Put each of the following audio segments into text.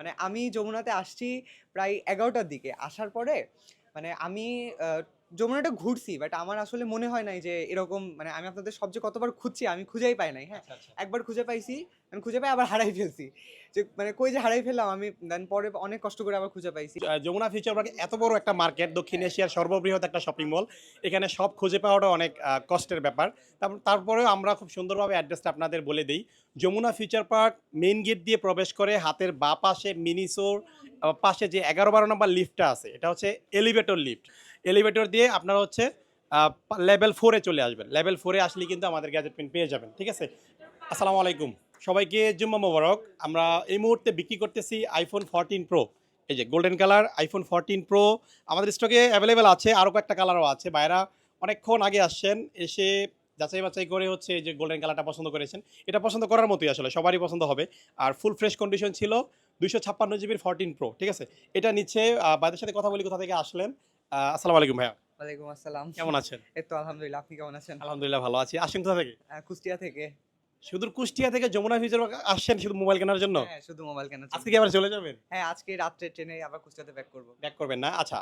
মানে আমি যমুনাতে আসছি প্রায় এগারোটার দিকে। আসার পরে মানে আমি যমুনাটা ঘুরছি বাট আমার আসলে মনে হয় নাই যে এরকম মানে আমি আপনাদের সবচেয়ে কতবার খুঁজছি আমি খুঁজেই পাই নাই হ্যাঁ? একবার খুঁজে পাইছি আমি খুঁজে পাই আবার হারাই ফেলছি। যে মানে কই যে হারাই ফেললাম আমি দেন পরে অনেক কষ্ট করে আবার খুঁজে পাইছি। যমুনা ফিউচার পার্ক এত বড় একটা মার্কেট দক্ষিণ এশিয়ার সর্ববৃহৎ একটা শপিং মল এখানে সব খুঁজে পাওয়াটা অনেক কষ্টের ব্যাপার। তারপর তারপরেও আমরা খুব সুন্দরভাবে অ্যাড্রেসটা আপনাদের বলে দিই। Jamuna future park main gate দিয়ে প্রবেশ করে হাতের বা পাশে মিনিসোর পাশে যে এগারো বারো নম্বর লিফটটা আছে, এটা হচ্ছে এলিভেটর লিফট। এলিভেটর দিয়ে আপনারা হচ্ছে লেভেল ফোরে চলে আসবেন। লেভেল ফোরে আসলে কিন্তু আমাদের গ্যাজেট পেন পেয়ে যাবেন, ঠিক আছে? আসসালামু আলাইকুম। সবাইকে জুম্মা মোবারক। আমরা এই মুহূর্তে বিক্রি করতেছি আইফোন ফোরটিন প্রো এই যে golden colour iPhone fourteen pro আমাদের স্টকে অ্যাভেলেবেল আছে আরও কয়েকটা কালারও আছে। বাইরা অনেকক্ষণ আগে আসছেন, এসে যাচাই বাছাই করে হচ্ছে যে গোল্ডেন কালারটা পছন্দ করেছেন। এটা পছন্দ করার মতোই আসলে, সবারই পছন্দ হবে। আর ফুল ফ্রেশ কন্ডিশন ছিল দুইশো ছাপ্পান্ন জিবির ফোরটিন প্রো ঠিক আছে? এটা নিচ্ছে বাইদের সাথে কথা বলি কোথা থেকে আসলেন? আসসালামু আলাইকুম ভাইয়া। ওয়ালাইকুম আসসালাম। কেমন আছেন? এই তো আলহামদুলিল্লাহ আপনি কেমন আছেন? আলহামদুলিল্লাহ ভালো আছি। আসেন কোথা থেকে? কুষ্টিয়া থেকে। শুধু কুষ্টিয়া থেকে যমুনা ফিউচার আসছেন শুধু মোবাইল কেনার জন্য? হ্যাঁ শুধু মোবাইল কেনার জন্য। আজকে কি আবার চলে যাবেন? হ্যাঁ আজকে রাত্রে ট্রেনে আবার কুষ্টিয়াতে ব্যাক করব। ব্যাক করবেন না? আচ্ছা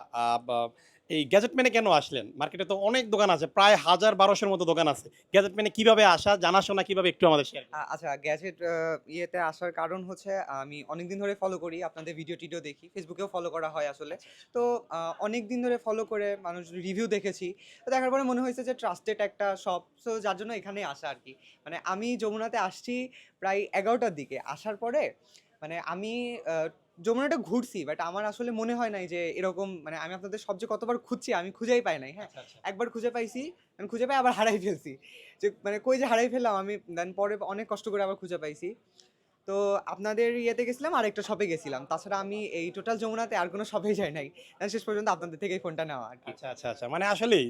এই গ্যাজেট ম্যানে কেন আসলেন? মার্কেটে তো অনেক দোকান আছে, প্রায় হাজার বারোশোর মতো দোকান আছে। গ্যাজেট ম্যানে কীভাবে আসা, জানাশোনা কীভাবে একটু আমাদের আচ্ছা গ্যাজেট ইয়েতে আসার কারণ হচ্ছে, আমি অনেক দিন ধরে ফলো করি, আপনাদের ভিডিও টিডিও দেখি ফেসবুকেও ফলো করা হয় আসলে। তো অনেক দিন ধরে ফলো করে মানুষ রিভিউ দেখেছি। তো দেখার পরে মনে হয়েছে যে ট্রাস্টেড একটা শপ সো যার জন্য এখানে আসা আর কি। মানে আমি যমুনাতে আসছি প্রায় এগারোটার দিকে। আসার পরে মানে আমি যমুনাটা ঘুরছি বাট আমার আসলে মনে হয় নাই যে এরকম মানে আমি আপনাদের সবচেয়ে কতবার খুঁজছি আমি খুঁজেই পাই নাই হ্যাঁ? একবার খুঁজে পাইছি আমি খুঁজে পাই আবার হারাই ফেলছি। যে মানে কই যে হারাই ফেললাম আমি দেন পরে অনেক কষ্ট করে আবার খুঁজে পাইছি। তো আপনাদের ইয়েতে গেছিলাম আর একটা শপে গেছিলাম। তাছাড়া আমি এই টোটাল যমুনাতে আর কোনো শপে যাই নাই। শেষ পর্যন্ত আপনাদের থেকেই ফোনটা নেওয়া আর কি। আচ্ছা আচ্ছা আচ্ছা মানে আসলেই